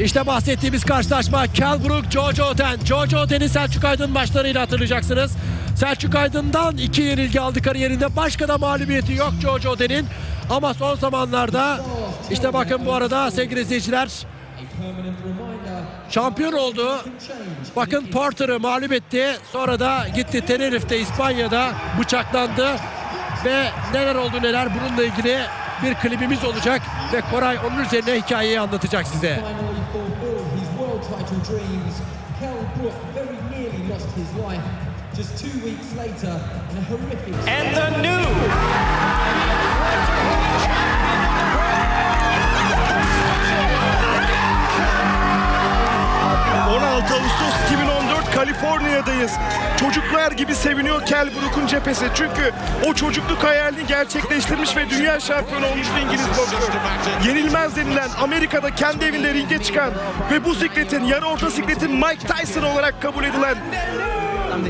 İşte bahsettiğimiz karşılaşma Kell Brook, Jojo Oden. Jojo Oden'i Selçuk Aydın maçlarıyla hatırlayacaksınız. Selçuk Aydın'dan iki yenilgi aldı kariyerinde. Başka da mağlubiyeti yok Jojo Oden'in. Ama son zamanlarda işte bakın bu arada sevgili izleyiciler şampiyon oldu. Bakın Porter'ı mağlup etti. Sonra da gitti Tenerife'de İspanya'da bıçaklandı. Ve neler oldu neler bununla ilgili bir klibimiz olacak. Ve Koray onun üzerine hikayeyi anlatacak size. finally fulfilled his Çocuklar gibi seviniyor Kel Brook'un cephesi. Çünkü o çocukluk hayalini gerçekleştirmiş ve dünya şampiyonu olmuş İngiliz boksör. Yenilmez denilen Amerika'da kendi evinde ringe çıkan ve bu sikletin yarı orta sikletin Mike Tyson olarak kabul edilen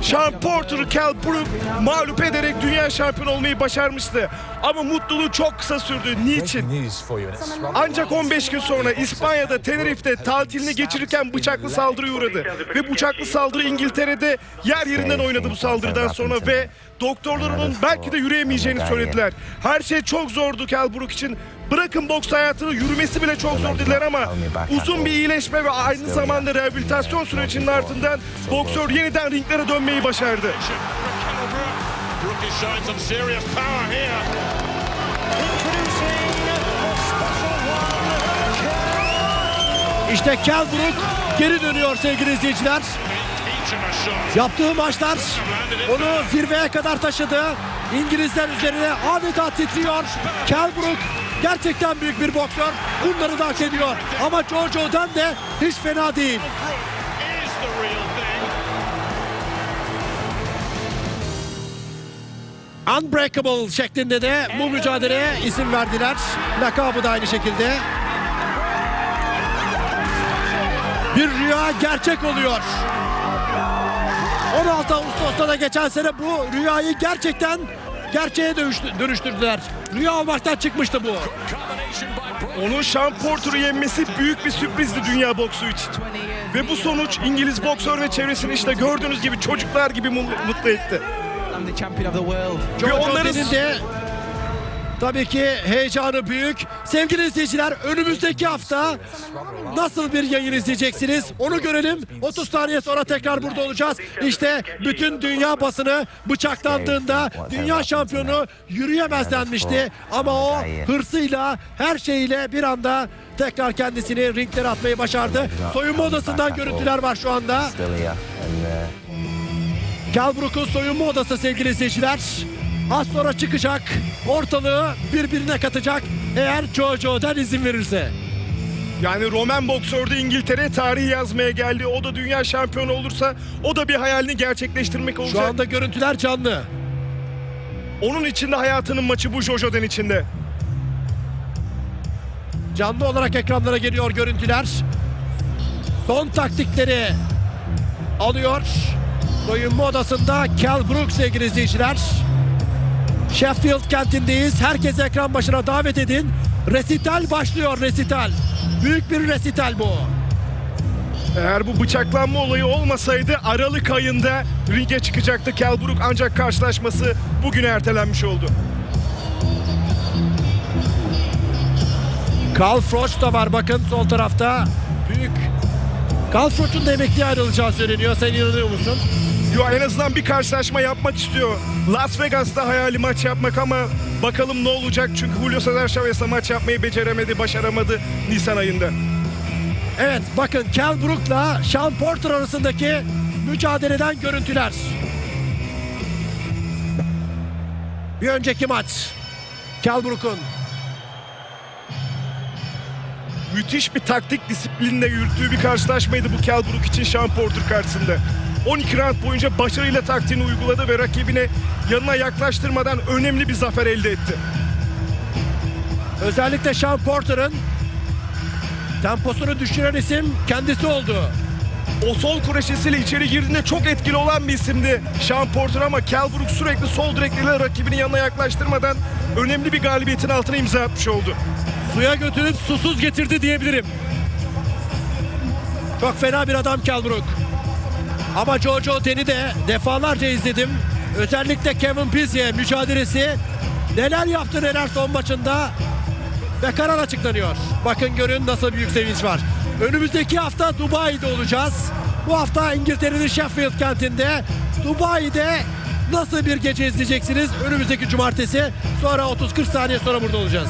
Sean Porter'ı Cal Brook mağlup ederek dünya şampiyonu olmayı başarmıştı. Ama mutluluğu çok kısa sürdü. Niçin? Ancak 15 gün sonra İspanya'da Tenerife'de tatilini geçirirken bıçaklı saldırıya uğradı. Ve bıçaklı saldırı İngiltere'de yer yerinden oynadı bu saldırıdan sonra ve doktorlar onun belki de yürüyemeyeceğini söylediler. Her şey çok zordu Kel Brook için. Bırakın boks hayatını yürümesi bile çok zor dediler ama uzun bir iyileşme ve aynı zamanda rehabilitasyon sürecinin ardından boksör yeniden ringlere dönmeyi başardı. İşte Kell Brook geri dönüyor sevgili izleyiciler. Yaptığı maçlar onu zirveye kadar taşıdı. İngilizler üzerine adeta titriyor. Kell Brook gerçekten büyük bir boksör. Bunları da hak ediyor. Ama George Oden de hiç fena değil. Unbreakable şeklinde de bu mücadeleye isim verdiler. Lakabı da aynı şekilde. Bir rüya gerçek oluyor. 16 Ağustos'ta da geçen sene bu rüyayı gerçekten gerçeğe dönüştü- dönüştürdüler. Rüya olmaktan çıkmıştı bu. Onun Sean Porter'ı yenmesi büyük bir sürprizdi dünya boksu için. Ve bu sonuç İngiliz boksör ve çevresini işte gördüğünüz gibi çocuklar gibi mu- mutlu etti. I'm the champion of the world. George onları- Oden'in de tabii ki heyecanı büyük. Sevgili izleyiciler önümüzdeki hafta nasıl bir yayın izleyeceksiniz onu görelim. 30 saniye sonra tekrar burada olacağız. İşte bütün dünya basını bıçaklandığında dünya şampiyonu yürüyemez denmişti. Ama o hırsıyla her şeyiyle bir anda tekrar kendisini ringlere atmayı başardı. Soyunma odasından görüntüler var şu anda. Still here. And uh, Cal Brook'un soyunma odası sevgili izleyiciler. Az sonra çıkacak. Ortalığı birbirine katacak. Eğer Jojo'dan izin verirse. Yani Roman boksörde İngiltere tarihi yazmaya geldi. O da dünya şampiyonu olursa o da bir hayalini gerçekleştirmek Şu olacak. anda görüntüler canlı. Onun içinde hayatının maçı bu Jojo'den içinde. Canlı olarak ekranlara geliyor görüntüler. Son taktikleri alıyor. Soyunma odasında Cal Brook sevgili izleyiciler. Sheffield kentindeyiz. Herkes ekran başına davet edin. Resital başlıyor resital. Büyük bir resital bu. Eğer bu bıçaklanma olayı olmasaydı Aralık ayında ringe çıkacaktı Kel Brook ancak karşılaşması bugüne ertelenmiş oldu. Karl Froch da var bakın sol tarafta. Büyük. Karl Froch'un da emekliye ayrılacağı söyleniyor. Sen inanıyor musun? Yo en azından bir karşılaşma yapmak istiyor. Las Vegas'ta hayali maç yapmak ama bakalım ne olacak çünkü Julio Cesar Chavez'le maç yapmayı beceremedi, başaramadı Nisan ayında. Evet bakın Cal Brook'la Sean Porter arasındaki mücadeleden görüntüler. Bir önceki maç. Cal Brook'un. Müthiş bir taktik disiplinle yürüttüğü bir karşılaşmaydı bu Kel Brook için Sean Porter karşısında. 12 round boyunca başarıyla taktiğini uyguladı ve rakibine yanına yaklaştırmadan önemli bir zafer elde etti. Özellikle Sean Porter'ın temposunu düşüren isim kendisi oldu. O sol kroşesiyle içeri girdiğinde çok etkili olan bir isimdi Sean Porter ama Kel Brook sürekli sol direkleriyle rakibini yanına yaklaştırmadan önemli bir galibiyetin altına imza atmış oldu. Suya götürüp susuz getirdi diyebilirim. Çok fena bir adam Kell Brook. Ama Jojo Ten'i de defalarca izledim. Özellikle Kevin Pizye mücadelesi neler yaptı neler son maçında ve karar açıklanıyor. Bakın görün nasıl büyük sevinç var. Önümüzdeki hafta Dubai'de olacağız. Bu hafta İngiltere'nin Sheffield kentinde Dubai'de nasıl bir gece izleyeceksiniz? Önümüzdeki cumartesi sonra 30-40 saniye sonra burada olacağız.